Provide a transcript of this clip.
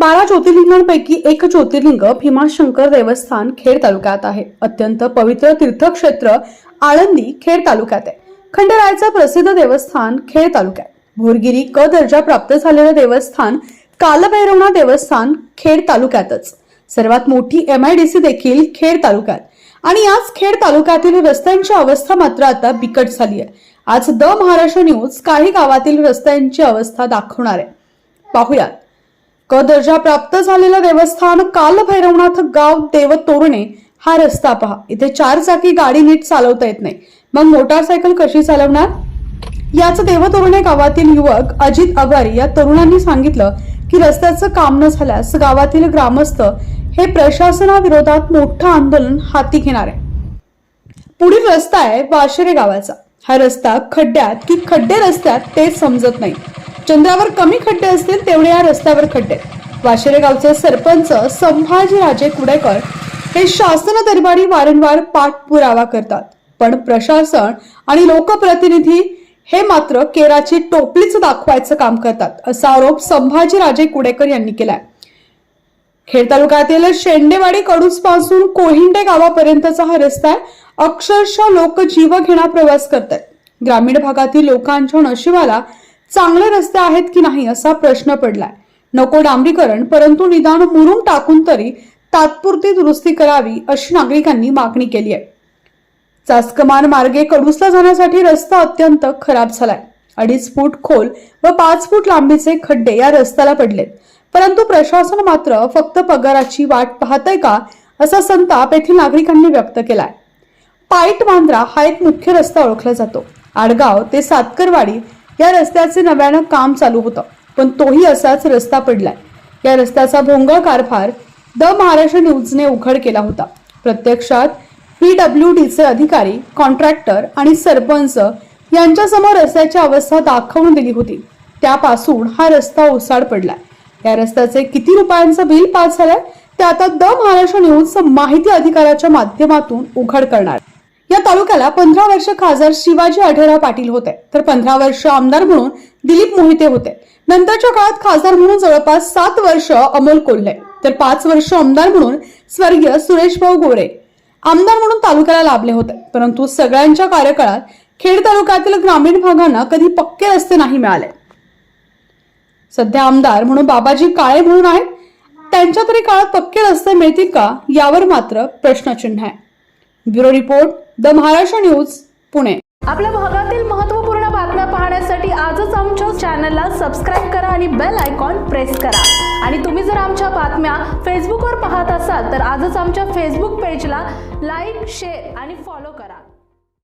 बारा ज्योतिर्लिंगांपैकी एक ज्योतिर्लिंग भीमाशंकर देवस्थान खेड तालुक्यात आहे. अत्यंत पवित्र तीर्थक्षेत्र आळंदी खेड तालुक्यात आहे. खंडेरायाचं प्रसिद्ध देवस्थान खेड तालुक्यात. भोरगिरी क दर्जा प्राप्त झालेलं देवस्थान कालभैरवनाथ देवस्थान खेड तालुक्यातच. सर्वात मोठी एम आय डी सी देखील खेड तालुक्यात. आणि आज खेड तालुक्यातील रस्त्यांची अवस्था मात्र आता बिकट झाली आहे. आज द महाराष्ट्र न्यूज काही गावातील रस्त्यांची अवस्था दाखवणार आहे. पाहुयात. क दर्जा प्राप्त झालेलं देवस्थान काल भैरवनाथ गाव देव तोरणे हा रस्ता पहा. इथे चार चाकी गाडी नीट चालवता येत नाही. मग मोटारसायकल कशी चालवणार? याच देवतोरणे गावातील युवक अजित अगारी या तरुणांनी सांगितलं की रस्त्याचं काम न झाल्यास गावातील ग्रामस्थ हे प्रशासनाविरोधात मोठं आंदोलन हाती घेणार आहे. पुढील रस्ता आहे वाशरे गावाचा. हा रस्ता खड्ड्यात की खड्डे रस्त्यात ते समजत नाही. चंद्रावर कमी खड्डे असतील तेवढे या रस्त्यावर खड्डे. वाशिरे गावचे सरपंच संभाजीराजे कुडेकर हे शासन दरबारी वारंवार पाठपुरावा करतात. पण प्रशासन आणि लोकप्रतिनिधी हे मात्र केराची टोपलीच दाखवायचं काम करतात असा आरोप संभाजीराजे कुडेकर यांनी केलाय. खेड तालुक्यातील शेंडेवाडी कडूसपासून कोहिंडे गावापर्यंतचा हा रस्ता आहे. अक्षरशः लोक जीव घेणा प्रवास करतात ग्रामीण भागातील लोकांच्या नशिबाला चांगले रस्ते आहेत की नाही असा प्रश्न पडलाय. नको डांबरीकरण परंतु निदान मुरुम टाकून तरी तात्पुरती दुरुस्ती करावी अशी नागरिकांनी मागणी केली आहे. चास्कमान मार्गे कडूसला जाण्यासाठी रस्ता अत्यंत खराब झालाय. अडीच फूट खोल व पाच फूट लांबीचे खड्डे या रस्त्याला पडलेत. परंतु प्रशासन मात्र फक्त पगाराची वाट पाहतय का असा संताप येथील नागरिकांनी व्यक्त केलाय. पाईट मांद्रा हा एक मुख्य रस्ता ओळखला जातो. आडगाव ते सातकरवाडी या रस्त्याचे नव्यानं काम चालू होतं पण तोही असाच रस्ता पडलाय. या रस्त्याचा भोंगळ कारभार द महाराष्ट्र न्यूजने उघड केला होता. प्रत्यक्षात पीडब्ल्यू डीचे अधिकारी कॉन्ट्रॅक्टर आणि सरपंच यांच्यासमोर रस्त्याची अवस्था दाखवून दिली होती. त्यापासून हा रस्ता ओसाड पडलाय. या रस्त्याचे किती रुपयांचं बिल पास झालंय ते आता द महाराष्ट्र न्यूज माहिती अधिकाराच्या माध्यमातून उघड करणार. या तालुक्याला पंधरा वर्ष खासदार शिवाजी आढळराव पाटील होते. तर पंधरा वर्ष आमदार म्हणून दिलीप मोहिते होते. नंतरच्या काळात खासदार म्हणून जवळपास सात वर्ष अमोल कोल्हे. तर पाच वर्ष आमदार म्हणून स्वर्गीय सुरेशभाऊ गोरे आमदार म्हणून तालुक्याला लाभले होते. परंतु सगळ्यांच्या कार्यकाळात खेड तालुक्यातील ग्रामीण भागांना कधी पक्के रस्ते नाही मिळाले. सध्या आमदार म्हणून बाबाजी काळे म्हणून आहेत. त्यांच्या तरी काळात पक्के रस्ते मिळतील का? यावर मात्र प्रश्नचिन्ह आहे. Bureau report the Maharashtra news Pune. आपल्या भागातील महत्त्वपूर्ण बातम्या पाहण्यासाठी आजच आमच्या चॅनलला सबस्क्राईब करा आणि बेल आयकॉन प्रेस करा. आणि तुम्ही जर आमच्या बातम्या फेसबुकवर पाहत असाल तर आजच आमच्या फेसबुक पेजला लाईक शेअर आणि फॉलो करा.